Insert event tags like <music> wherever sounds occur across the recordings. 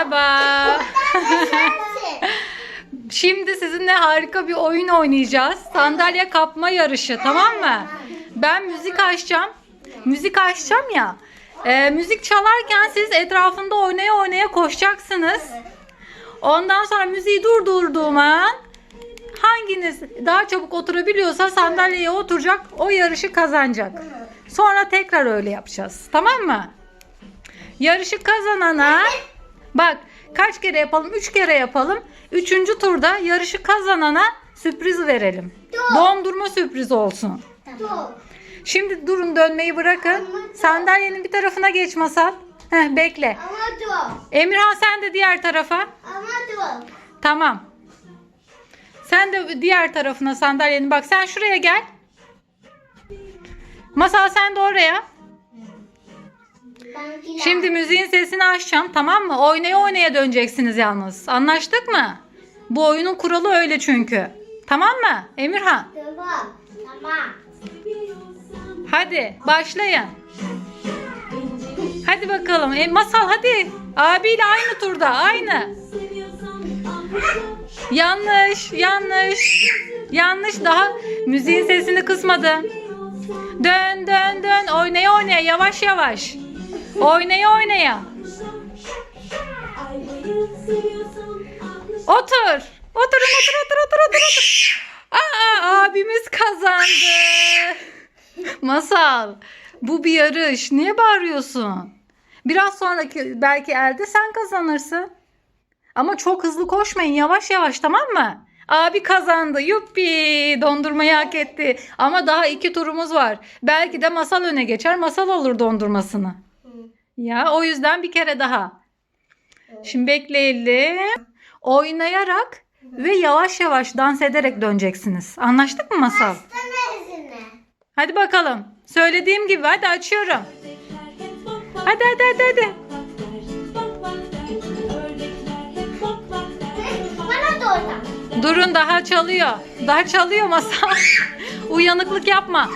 Merhaba. <laughs> Şimdi sizinle harika bir oyun oynayacağız. Sandalye kapma yarışı tamam mı? Ben müzik açacağım. Müzik açacağım ya. Ee, müzik çalarken siz etrafında oynaya oynaya koşacaksınız. Ondan sonra müziği durdurduğum an hanginiz daha çabuk oturabiliyorsa sandalyeye oturacak o yarışı kazanacak. Sonra tekrar öyle yapacağız. Tamam mı? Yarışı kazanana bak kaç kere yapalım? Üç kere yapalım. Üçüncü turda yarışı kazanana sürpriz verelim. Dondurma sürprizi olsun. Şimdi durun dönmeyi bırakın. Sandalyenin bir tarafına geç masal. Heh, bekle. Emirhan sen de diğer tarafa. Tamam. Sen de diğer tarafına sandalyenin. Bak sen şuraya gel. Masal sen de oraya. Şimdi müziğin sesini açacağım tamam mı? Oynaya oynaya döneceksiniz yalnız. Anlaştık mı? Bu oyunun kuralı öyle çünkü. Tamam mı? Emirhan. Tamam. Tamam. Hadi başlayın. Hadi bakalım. E, masal hadi. Abiyle aynı turda. Aynı. Yanlış. Yanlış. Yanlış. Daha müziğin sesini kısmadım. Dön dön dön. Oynaya oynaya. Yavaş yavaş. Oynaya oynaya. Otur. Oturun otur otur otur otur otur. Aa abimiz kazandı. Masal. Bu bir yarış. Niye bağırıyorsun? Biraz sonraki belki elde sen kazanırsın. Ama çok hızlı koşmayın. Yavaş yavaş tamam mı? Abi kazandı. Yuppi. Dondurmayı hak etti. Ama daha iki turumuz var. Belki de masal öne geçer. Masal alır dondurmasını. Ya o yüzden bir kere daha. Şimdi bekleyelim. Oynayarak ve yavaş yavaş dans ederek döneceksiniz. Anlaştık mı masal? Hadi bakalım. Söylediğim gibi hadi açıyorum. Hadi hadi hadi hadi. Durun daha çalıyor. Daha çalıyor masal. <laughs> Uyanıklık yapma.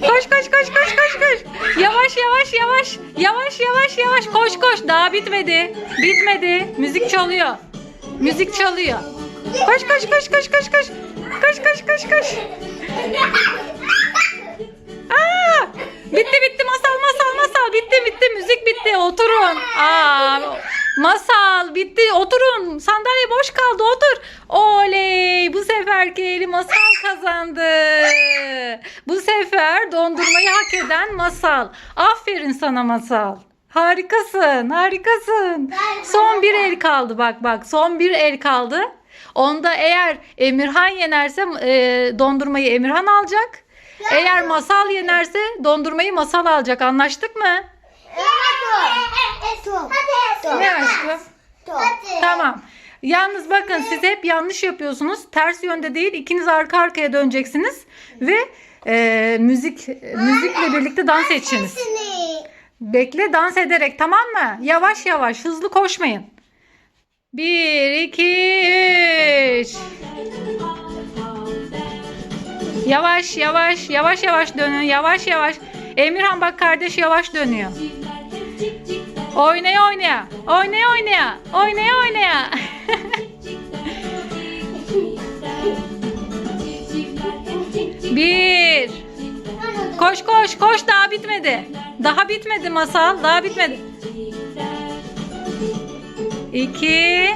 Koş koş koş koş koş koş. Yavaş yavaş yavaş. Yavaş yavaş yavaş koş koş. Daha bitmedi. Bitmedi. Müzik çalıyor. Müzik çalıyor. Koş koş koş koş koş koş. Koş koş koş koş. Aa! Bitti bitti masal masal masal bitti bitti müzik bitti oturun. Aa, masal bitti oturun sandalye boş kaldı otur. Oley bu seferki eli masal kazandı. Hak eden masal. Aferin sana masal. Harikasın harikasın. Son bir el kaldı bak bak son bir el kaldı. Onda eğer Emirhan yenerse e, dondurmayı Emirhan alacak. Eğer masal yenerse dondurmayı masal alacak. Anlaştık mı? Ne aşkım? Tamam. Yalnız bakın siz hep yanlış yapıyorsunuz. Ters yönde değil ikiniz arka arkaya döneceksiniz. Ve e, müzik müzikle birlikte dans edeceksiniz. Bekle dans ederek tamam mı? Yavaş yavaş hızlı koşmayın. Bir, iki, üç. Yavaş yavaş yavaş yavaş dönün yavaş yavaş. Emirhan bak kardeş yavaş dönüyor. Oynaya oynaya. Oynaya oynaya. Oynaya oynaya. <laughs> Bir. Koş koş koş daha bitmedi. Daha bitmedi masal. Daha bitmedi. İki.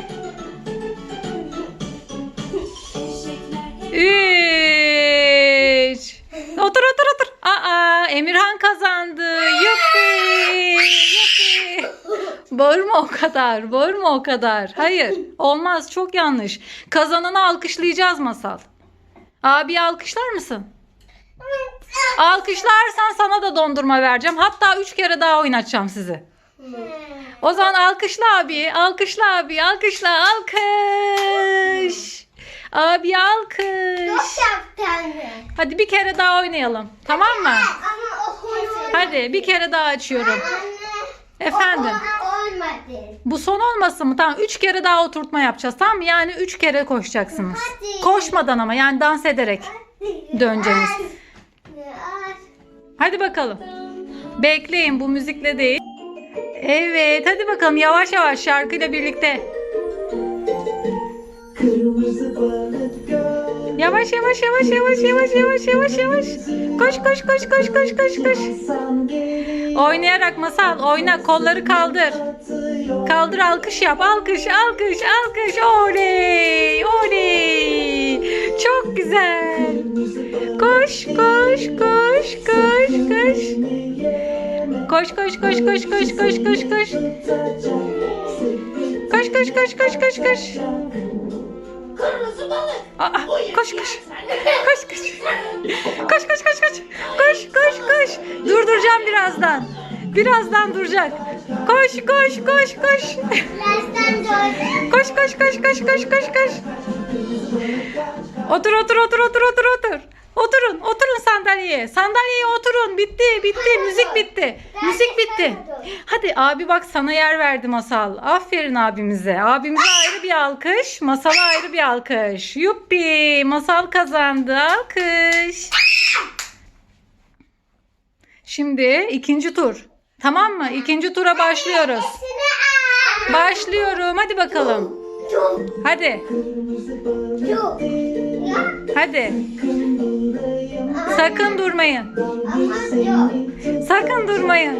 Üç. Otur otur otur. Aa Emirhan kazandı. Yuppi. Yuppi. Bağırma o kadar. Bağırma o kadar. Hayır. Olmaz. Çok yanlış. Kazananı alkışlayacağız masal. Abi alkışlar mısın? Alkışlarsan sana da dondurma vereceğim. Hatta üç kere daha oynatacağım sizi. O zaman alkışla abi. Alkışla abi. Alkışla. Alkış. Abi alkış. Hadi bir kere daha oynayalım. Tamam mı? Hadi bir kere daha açıyorum. Efendim. Bu son olmasın mı? Tamam. Üç kere daha oturtma yapacağız. Tamam mı? Yani üç kere koşacaksınız. Koşmadan ama yani dans ederek döneceğiniz. Hadi bakalım. Bekleyin bu müzikle değil. Evet hadi bakalım yavaş yavaş şarkıyla birlikte. Yavaş yavaş yavaş yavaş yavaş yavaş yavaş yavaş. Koş koş koş koş koş koş koş. Oynayarak masal oyna kolları kaldır. Kaldır alkış yap alkış alkış alkış oley oley. Çok güzel. Koş koş koş koş koş. Koş koş koş koş koş koş koş koş. Koş koş koş koş koş koş. Kırmızı balık. Aa, koş koş. Koş koş. Koş koş koş koş. Koş koş koş. Durduracağım birazdan. Birazdan duracak. Koş koş koş koş. Koş koş koş koş koş koş koş. Otur otur otur otur otur otur. Oturun oturun sandalyeye. Sandalyeye oturun. Bitti bitti. Müzik bitti. Müzik bitti. Hadi abi bak sana yer verdi masal. Aferin abimize. Abimize ayrı bir alkış. Masala ayrı bir alkış. Yuppi. Masal kazandı. Alkış. Şimdi ikinci tur. Tamam mı? İkinci tura başlıyoruz. Başlıyorum. Hadi bakalım. Hadi. Hadi. Sakın durmayın. Sakın durmayın.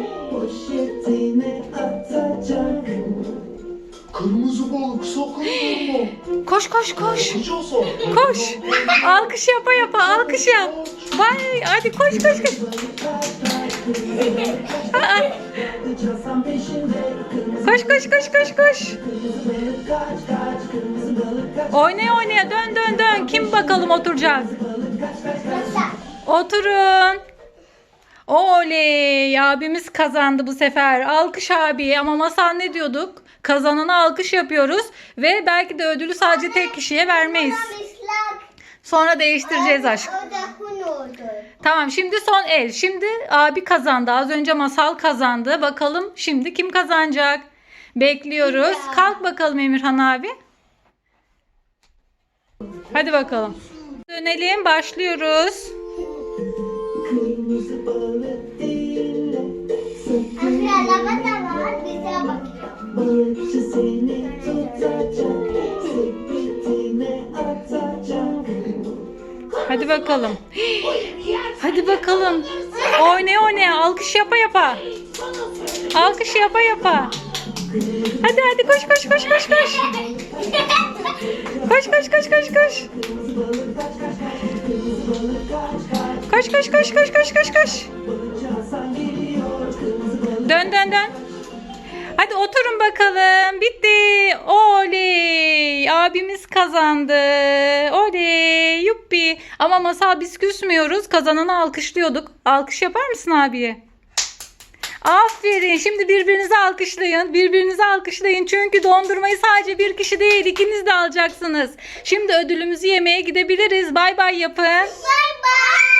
Kırmızı balık sakın durma. Koş koş koş. Koş. Alkış yapa yapa alkış yap. Vay hadi koş koş koş. Koş koş koş koş koş. Oynaya oynaya dön dön dön. Kim bakalım oturacak? Oturun. Oley abimiz kazandı bu sefer. Alkış abi ama masal ne diyorduk? Kazanana alkış yapıyoruz ve belki de ödülü sadece tek kişiye vermeyiz. Sonra değiştireceğiz aşk. Tamam şimdi son el. Şimdi abi kazandı. Az önce masal kazandı. Bakalım şimdi kim kazanacak? Bekliyoruz. Kalk bakalım Emirhan abi. Hadi bakalım. Dönelim başlıyoruz. Balık dinle Sakın araba da var. Bize bakıyor. balıkçı seni tutacak Sepetine atacak Hadi bakalım. Hadi bakalım. Oynaya oynaya alkış yapa yapa. Alkış yapa yapa. Hadi hadi koş koş koş koş koş. Koş koş koş koş koş. Koş koş koş. Casan geliyor Kırmızı balık Dön dön dön. Hadi oturun bakalım. Bitti. Oley. Abimiz kazandı. Oley. Yuppi. Ama masal biz küsmüyoruz. Kazananı alkışlıyorduk. Alkış yapar mısın abiye? Aferin. Şimdi birbirinizi alkışlayın. Birbirinizi alkışlayın. Çünkü dondurmayı sadece bir kişi değil ikiniz de alacaksınız. Şimdi ödülümüzü yemeye gidebiliriz. Bay bay yapın. Bay bay.